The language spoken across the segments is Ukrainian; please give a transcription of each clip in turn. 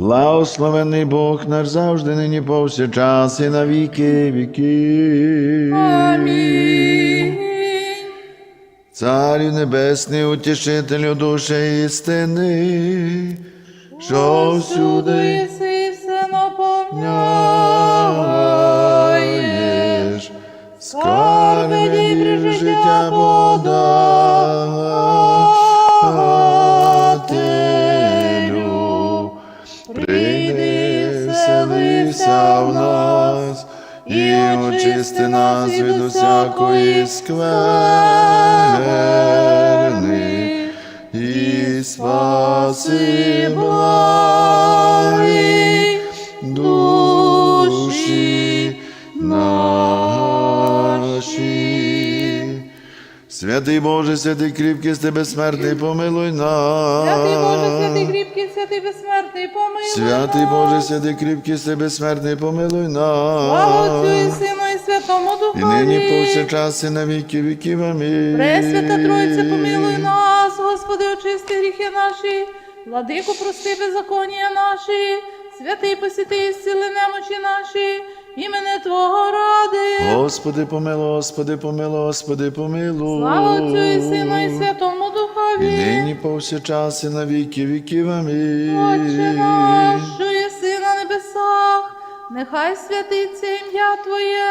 Благословений Бог наш завжди, нині повсякчас і на віки віків. Амінь. Царю небесний, утішителю душі істини, що всюди єси все наповняєш. скарби життя подателю. Очисти нас від усякої скверни, і спаси благі душі наші. Святий Боже, святий кріпкий, з тебе смертний, помилуй нас. Святий Боже, святий кріпкий, святий безсмертний, помилуй Святий. Боже, святий кріпкий, з тебе смертний, помилуй Слава Отцю і нас. Сину і Святому І нині Духові. повсякчас і на віки віків. Амінь. Пресвята Тройце, помилуй нас, Господи, очисти гріхи наші, владику, прости беззаконня наші, святий посіти, зціли немочі наші, імене Твого ради. Господи, помилуй, Господи, помилуй, Господи, помилуй. Слава Отцю і Сину і Святому І Духові. нині повсякчас і на віки віків. Амінь. Отче наш, що єси на небесах, нехай святиться ім'я Твоє,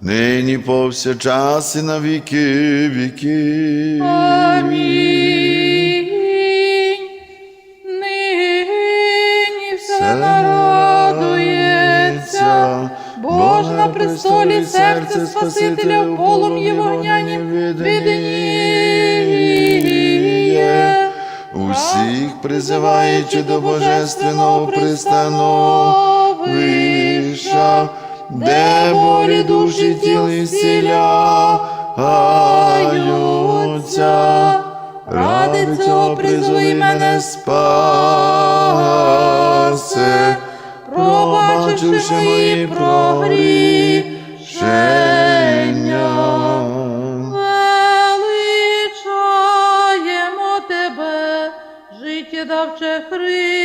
нині повсякчас і на віки віків. Амінь. Нині все нарадується, Бож на престолі серце Спасителя в полум'ї вогняні виданіє. Усіх призиваючи до божественного пристановища, де болі душі тіли зціляються. Ради цього призови мене спасе, пробачивши мої прогрішення. Величаємо тебе, життєдавче Христе,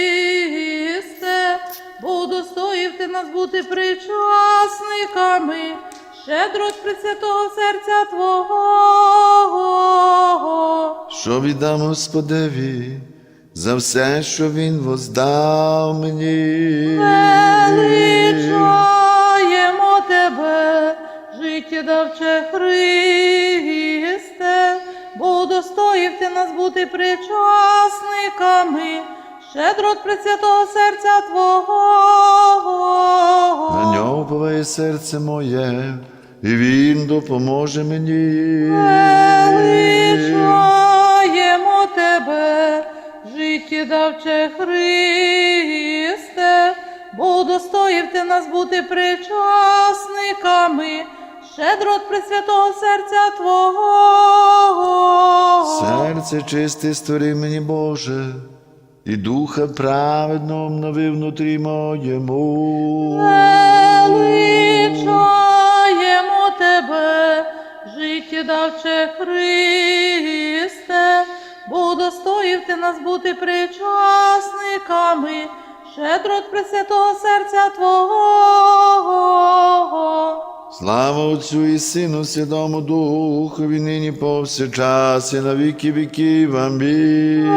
нас бути причасниками, щедрот Пресвятого серця Твого. Що віддам Господеві за все, що Він воздав мені. Величаємо тебе, життєдавче Христе, бо удостоїв ти нас бути причасниками, щедрот Пресвятого серця Твого. На нього повеє серце моє, і він допоможе мені. Величаємо тебе, життєдавче Христе, бо удостоїв ти нас бути причасниками, щедрот Пресвятого серця Твого. Серце чисте створи мені, Боже, і духа праведного обнови внутрі моєму. Величаємо тебе, життєдавче Христе, бо удостоїв ти нас бути причасниками, щедрот Пресвятого серця Твого. Слава Отцю і Сину, Святому Духові, нині повсякчас і на віки віків. Амінь.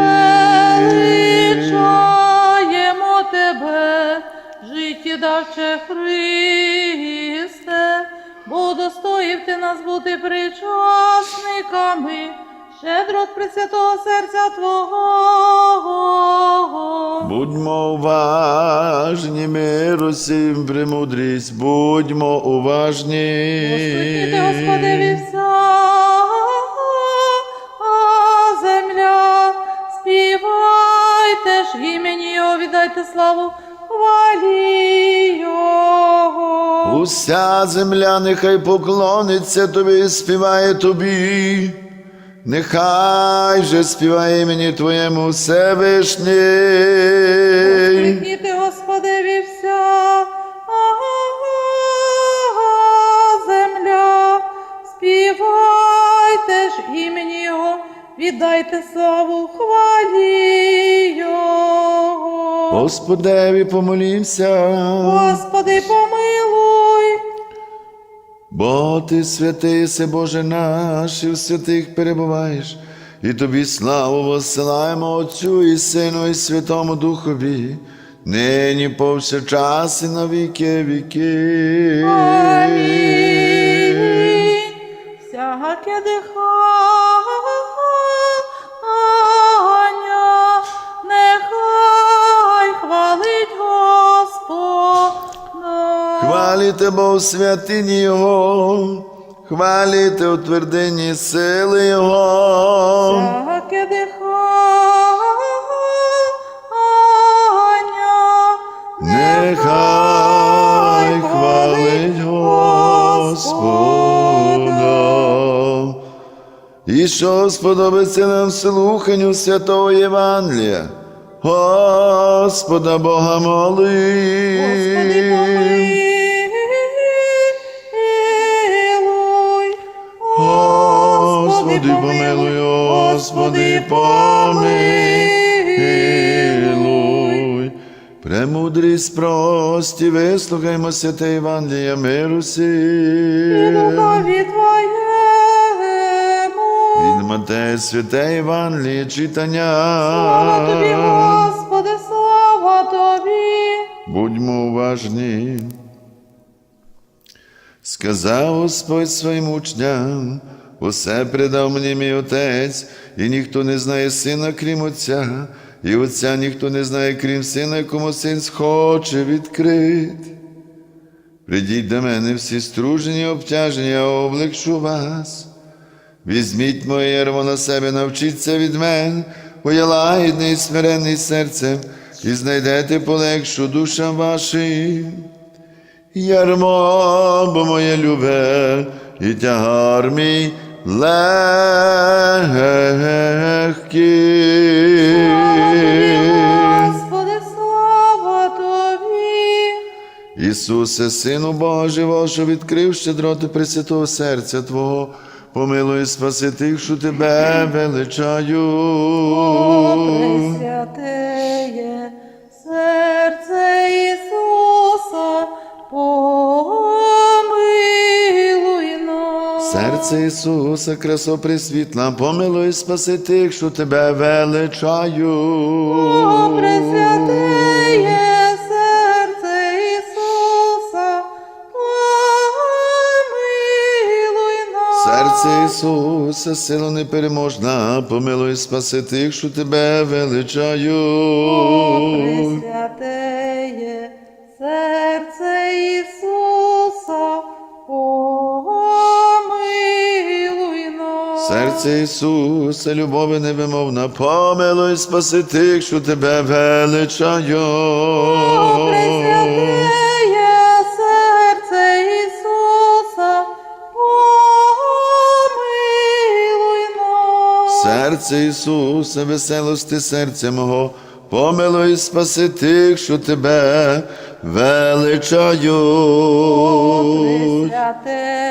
Величаємо тебе, життєдавче Христе, бо достоїв ти нас бути причасниками, щедрот Пресвятого серця Твого. Будьмо уважні, миру всім премудрість, будьмо уважні. Послухайте, Господи, вся земля, співайте ж імені Його, віддайте славу хвалі Його. Уся земля нехай поклониться тобі і співає тобі. Нехай же співає імені Твоєму Всевишній. Прихіти, Господеві, вся земля, співайте ж імені Його, віддайте славу хвалі Його. Господеві помолімся. Господи, помилуй. Бо ти святий, єси, Боже наш, і в святих перебуваєш, і тобі славу воссилаємо Отцю і Сину, і Святому Духові, нині повсякчас і на віки віки. Амінь. Бо в святині Його, хваліте у твердині сили Його. Всяке дихання, Нехай хвалить Господа. І що сподобиться нам слуханню святого Євангелія, Господа Бога моли. Господи, помилуй. Господи, помилуй. Премудрість прості, вислухаймо святе Євангелія миру І духові Твоєму. Від Матея святе Євангеліє читання. Слава Тобі, Господи, слава Тобі. Будьмо уважні. Сказав Господь своїм учням, усе предав мені мій Отець, і ніхто не знає сина, крім Отця, і Отця ніхто не знає, крім сина, кому син схоче відкрити. Придіть до мене всі стружені, обтяжені, я облегшу вас. Візьміть моє ярмо на себе, навчіться від мене, бо я лагідний і смиренний серцем, і знайдете полегшу душам вашим. Ярмо, бо моє любе, і тягар мій легкий. Господи, слава Тобі. Ісусе, Сину Божий, що відкрив щедроти Пресвятого серця Твого, помилуй спаси тих, що Тебе величаю. О, Серце Ісуса, красо присвітла, помилуй спаси тих, що Тебе величаю. О, Пресвятеє серце Ісуса, помилуй нас. Серце Ісуса, сила непереможна, помилуй спаси тих, що Тебе величаю. О, Серце Ісуса, любові невимовна, помилуй, спаси тих, що тебе величаю. О, Пресвятеє серце Ісуса, помилуй нас. Серце Ісуса, веселости серця мого, помилуй, спаси тих, що тебе величаю. Пресвятеє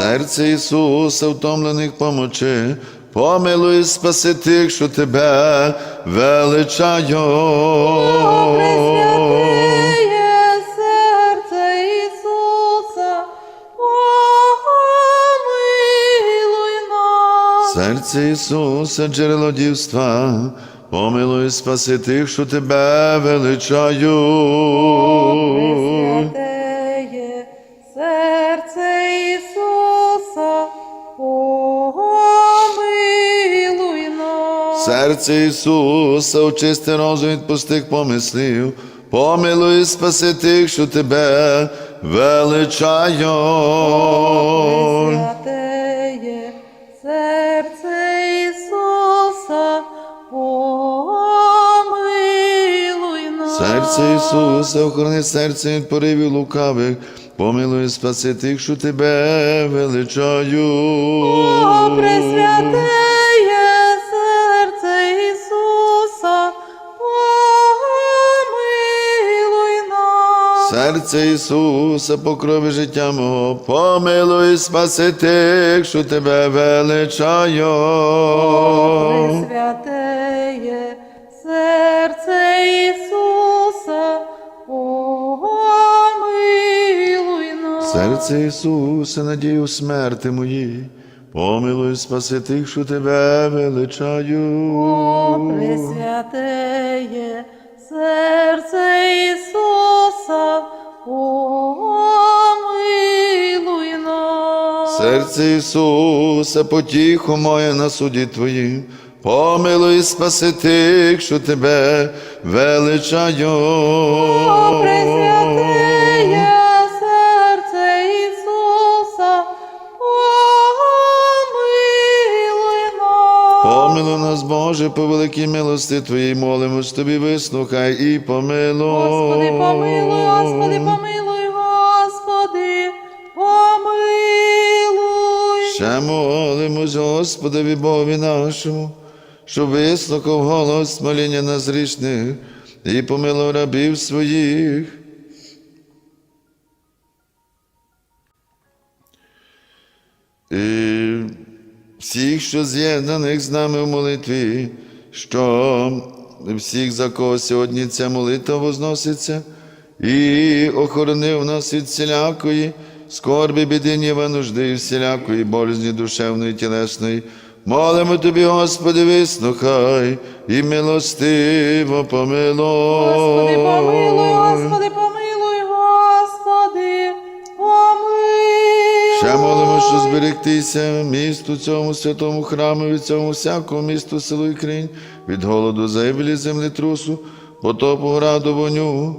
Серце Ісуса, втомлених помочи, помилуй, і спаси тих, що тебе величаю. Серце Ісуса, помилуй нас. Серце Ісуса, джерело дівства, помилуй, спаси тих, що тебе величаю. Серце Ісуса, очисти розум від пустих помислів, помилуй і спаси тих, що тебе величають. Святеє серце Ісуса, помилуй нас. Серце Ісуса, охорони серце від поривів лукавих, помилуй і спаси тих, що тебе величають. О, пресвяте! Серце Ісуса, покрови життя мого, помилуй спаси тих, що тебе величаю. Пресвятеє серце Ісуса, помилуй нас. Серце Ісуса, надію смерти моїй, помилуй спаси тих, що тебе величаю. О, Пресвятеє Серце Ісуса, потіху моє на суді Твоїм, помилуй спаси тих, що тебе величаю. О, серце Ісуса, помилуй нас. Помилуй нас, Боже, по великій милости Твоїй, молимось Тобі, вислухай і помилуй. Господи, помилуй, Господи, помилуй, Ще молимось, Господові Богові нашому, що вислухав голос моління нас грішних і помилував рабів своїх. І всіх, що з'єднаних з нами в молитві, що всіх, за кого сьогодні ця молитва возноситься, і охоронив нас від всілякої скорби, біди, гніва, нужди, і всілякої болізні душевної, тілесної. Молимо тобі, Господи, вислухай і милостиво помилуй. Господи, помилуй, Господи, помилуй, Господи, помилуй. Ще молимо, що зберегтися місту цьому святому храму, від цьому всякому місту, селу і кринь, від голоду, загибелі, землетрусу, потопу, граду, воню,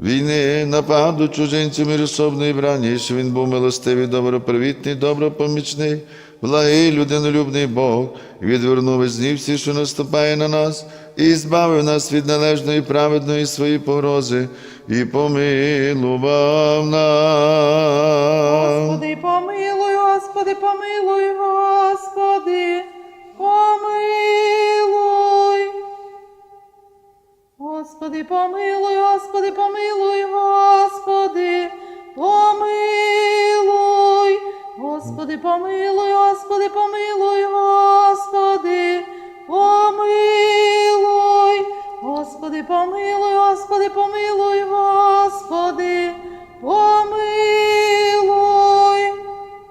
війни, нападу чужинців міжособної брані, що він був милостивий, добропривітний, добропомічний, благий, людинолюбний Бог, відвернув із днів всі, що наступає на нас, і збавив нас від належної праведної своєї погрози, і помилував нас. Господи, помилуй, Господи, помилуй, Господи, помилуй. Господи, помилуй, Господи, помилуй, Господи, помилуй. Господи, помилуй, Господи, помилуй, Господи, помилуй. Господи, помилуй, Господи, помилуй, Господи, помилуй.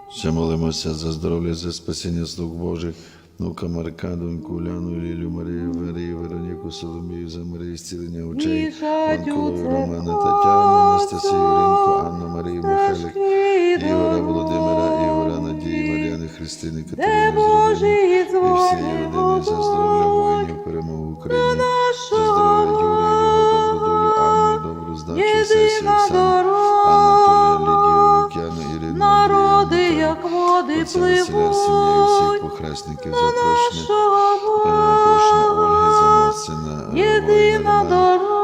Ще молимося за здоров'я, за спасіння слуг Божих, Нука Марка, доньку Уляну, Лілю, Марію, Верію, Вероніку, Соломію, за Марію, зцілення очей, Ванкову, Романа, Тетяну, Анастасію, Ринку, Анну, Марію, Михайлик, Ігора, Володимира, Ігора, Надії, Мар'яни, Христини, Катерини, Зробини і всієї родини за здоров'я воїнів, перемогу Україні, як води Отця Василя, всіх пливуть похресників на запрошення. нашого Прошення. Ольги Заносина, Єдина дорога.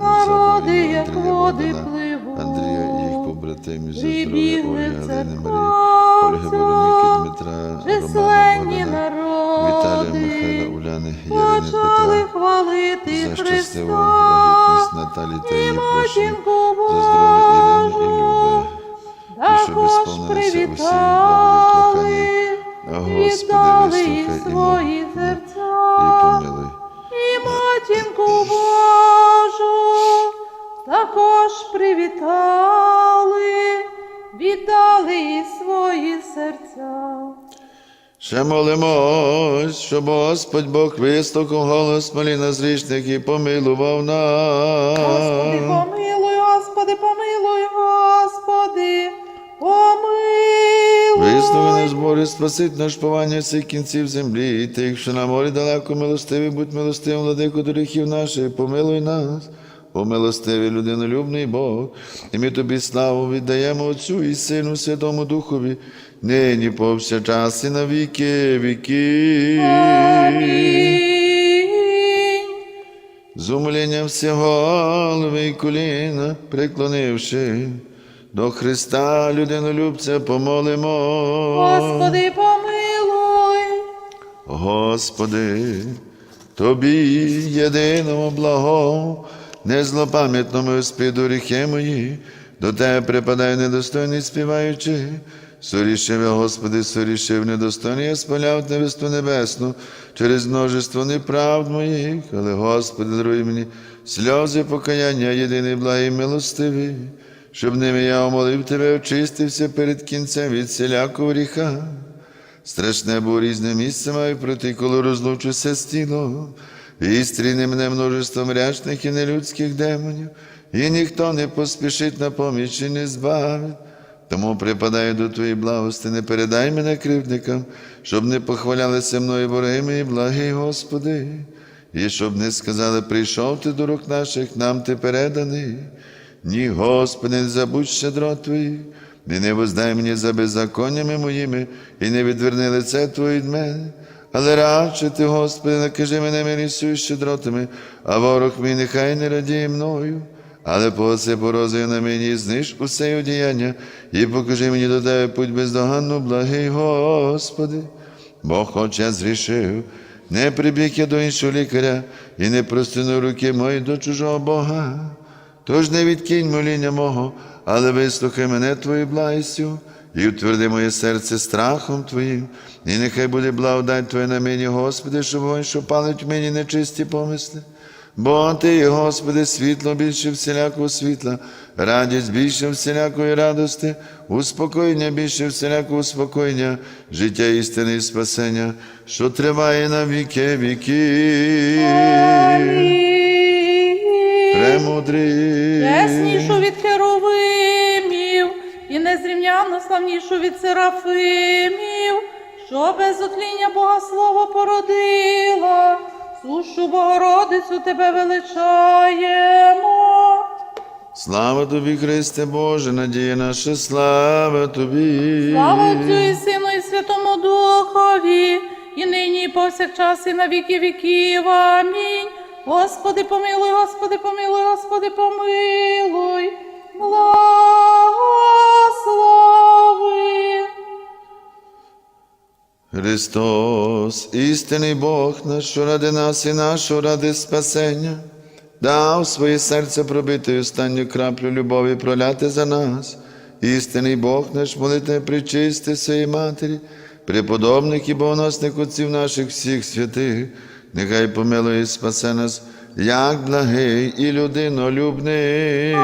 Народи, як води пливуть. Андрія і їх побратимів, за здоров'я Ольги, Галини, Марії, Ольги, Вероніки, Дмитра, Романа, Численні Віталія, Михайла, народи Уляни, Ярини, почали Петра, хвалити за щасливу Христа. вагітність Наталі та її прощення, за здоров'я щоб Також усі прохання. Господи, віддали вислухай і свої серця. і помилуй. І матінку Божу також привітали, віддали їй свої серця. Ще молимось, щоб Господь Бог вислухав голос моліна зрічних і помилував нас. Господи, помилуй, Господи, помилуй, Господи, Вислухай наш Боже, спасить наш повання всіх кінців землі, і тих, що на морі далеко милостивий, будь милостивим, владику доріхів наших, помилуй нас. О милостивий людинолюбний Бог, і ми тобі славу віддаємо Отцю і Сину Святому Духові, нині повсякчас і на віки віки. Амінь. з умилінням всі голови і коліна, преклонивши, до Христа людинолюбця помолимо. Господи, помилуй. Господи, Тобі єдиному благо, незлопам'ятному спіду гріхи мої, до Тебе припадає недостойний співаючи. Сорішив я, Господи, сорішив недостойний, я спаляв невесту небесну через множество неправд моїх, але, Господи, даруй мені сльози покаяння, єдиний благий милостивий, щоб ними я омолив Тебе, очистився перед кінцем від всілякого гріха. Страшне було різне місце маю проти, коли розлучуся з тілом, і мене множеством рячних і нелюдських демонів, і ніхто не поспішить на поміч і не збавить. Тому припадаю до Твоєї благости, не передай мене кривдникам, щоб не похвалялися мною вороги мої, благий Господи, і щоб не сказали, прийшов ти до рук наших, нам ти переданий. Ні, Господи, не забудь щедро Твоїх, і не воздай мені за беззаконнями моїми, і не відверни лице Твоє від мене. Але радше ти, Господи, накажи мене милістю і щедротами, а ворог мій нехай не радіє мною. Але поси порозою на мені, зниж усе одіяння, і покажи мені до тебе путь бездоганну, благий Господи. Бо хоч я зрішив, не прибіг я до іншого лікаря, і не простину руки мої до чужого Бога. Тож не відкинь моління мого, але вислухай мене Твоєю благістю, і утверди моє серце страхом Твоїм, і нехай буде благодать Твоя на мені, Господи, щоб вогонь, що палить в мені нечисті помисли. Бо Ти, Господи, світло більше всілякого світла, радість більше всілякої радости, успокоєння більше всілякого успокоєння, життя істини і спасення, що триває на віки віки. Премудрий. Чеснішу від херовимів і незрівнянно славнішу від серафимів, що без отління Бога Слово породила, сушу Богородицю тебе величаємо. Слава тобі, Христе Боже, надія наша, слава тобі. Слава Отцю і Сину, і Святому Духові, і нині, і повсякчас, і на віки віків. Амінь. Господи, помилуй, Господи, помилуй, Господи, помилуй, благослови. Христос, істинний Бог наш, ради нас і нашого ради спасення, дав своє серце пробити останню краплю любові проляти за нас. Істинний Бог наш, молите, причисти своїй матері, преподобних і богоносних отців наших всіх святих, нехай помилує спасе нас, як благий і людинолюбний.